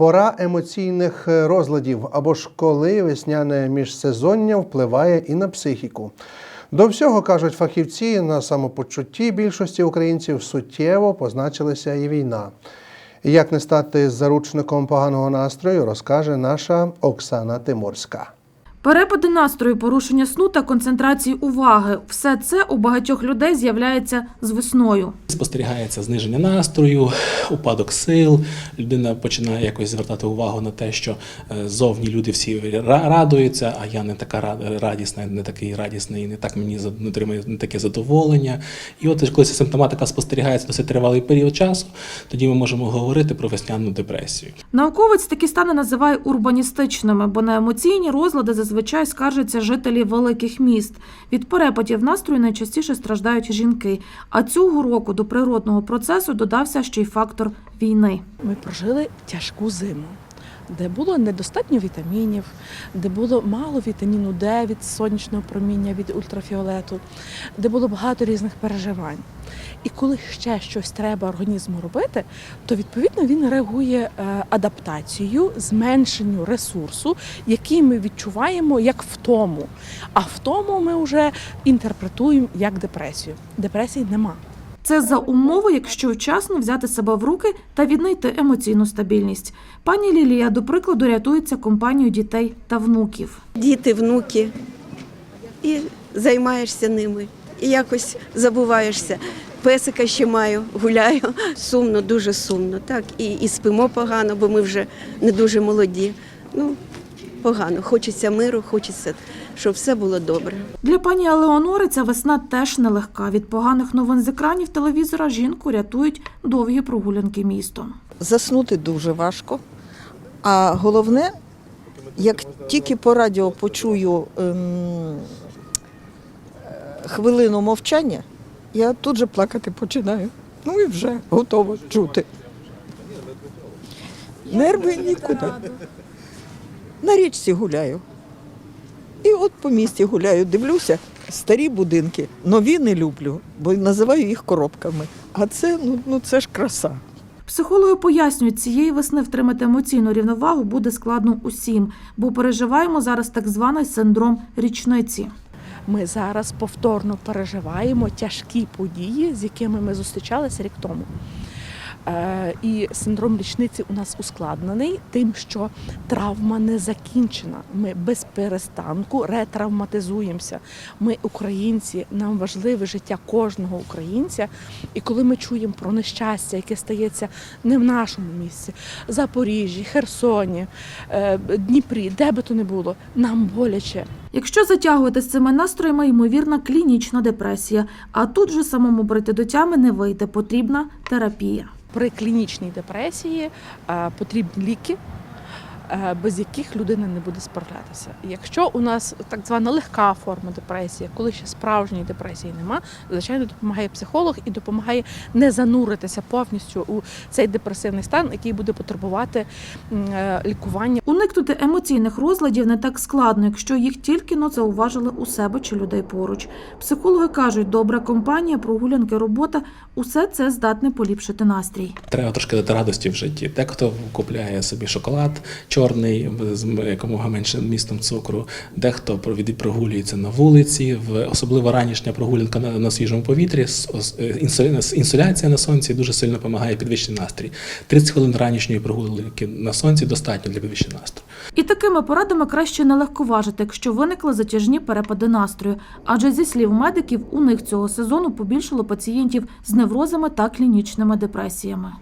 Пора емоційних е, розладів або ж коли весняне міжсезоння впливає і на психіку. До всього кажуть фахівці, на самопочутті більшості українців суттєво позначилася і війна. Як не стати заручником поганого настрою, розкаже наша Оксана Тиморська. Перепади настрою, порушення сну та концентрації уваги все це у багатьох людей з'являється з весною. Спостерігається зниження настрою, упадок сил. Людина починає якось звертати увагу на те, що е, зовні люди всі радуються, а я не така ра- радісна, не такий радісний, не так мені за- не не таке задоволення. І от коли ця симптоматика спостерігається досить тривалий період часу, тоді ми можемо говорити про весняну депресію. Науковець такі стани називає урбаністичними, бо на емоційні розлади зазвичай скаржаться жителі великих міст. Від перепадів настрою найчастіше страждають жінки. А цього року до природного процесу додався ще й фактор війни. Ми прожили тяжку зиму, де було недостатньо вітамінів, де було мало вітаміну Д від сонячного проміння, від ультрафіолету, де було багато різних переживань. І коли ще щось треба організму робити, то відповідно він реагує е, адаптацією, зменшенню ресурсу, який ми відчуваємо як втому. А втому ми вже інтерпретуємо як депресію. Депресії нема. Це за умови, якщо вчасно взяти себе в руки та віднайти емоційну стабільність. Пані Лілія, до прикладу, рятується компанією дітей та внуків. діти, внуки, і займаєшся ними. І якось забуваєшся. Песика ще маю, гуляю. Сумно, дуже сумно. Так, і, і спимо погано, бо ми вже не дуже молоді. Ну, погано. Хочеться миру, хочеться, щоб все було добре. Для пані Елеонори ця весна теж нелегка. Від поганих новин з екранів телевізора жінку рятують довгі прогулянки містом. заснути дуже важко. А головне, як тільки по радіо почую ем, е, хвилину мовчання, я тут же плакати починаю. Ну і вже готова чути. Нерви нікуди. На річці гуляю. І от по місті гуляю, дивлюся, старі будинки, нові не люблю, бо називаю їх коробками. А це, ну, ну це ж краса. Психологи пояснюють, цієї весни втримати емоційну рівновагу буде складно усім, бо переживаємо зараз так званий синдром річниці. Ми зараз повторно переживаємо тяжкі події, з якими ми зустрічалися рік тому. Е, І синдром річниці у нас ускладнений тим, що травма не закінчена. Ми без перестанку ретравматизуємося. Ми українці, нам важливе життя кожного українця. І коли ми чуємо про нещастя, яке стається не в нашому місці, Запоріжжі, Херсоні, е, Дніпрі, де би то не було, нам боляче. Якщо затягувати з цими настроями, ймовірна клінічна депресія. А тут же самому прийти до тями не вийде. Потрібна терапія. При клінічній депресії е, потрібні ліки, без яких людина не буде справлятися. Якщо у нас так звана легка форма депресії, коли ще справжньої депресії нема, звичайно, допомагає психолог і допомагає не зануритися повністю у цей депресивний стан, який буде потребувати е, лікування. Уникнути емоційних розладів не так складно, якщо їх тільки но зауважили у себе чи людей поруч. Психологи кажуть, добра компанія, прогулянки, робота усе це здатне поліпшити настрій. Треба трошки дати радості в житті. Дехто купляє собі шоколад чорний з якомога менше містом цукру, дехто прогулюється на вулиці, особливо ранішня прогулянка на, свіжому повітрі. с- ос- інсу- Інсоляція на сонці дуже сильно допомагає підвищити настрій. 30 хвилин ранішньої прогулянки на сонці достатньо для підвищення настрою. І такими порадами краще не легковажити, якщо виникли затяжні перепади настрою. Адже зі слів медиків, у них цього сезону побільшало пацієнтів з неврозами та клінічними депресіями.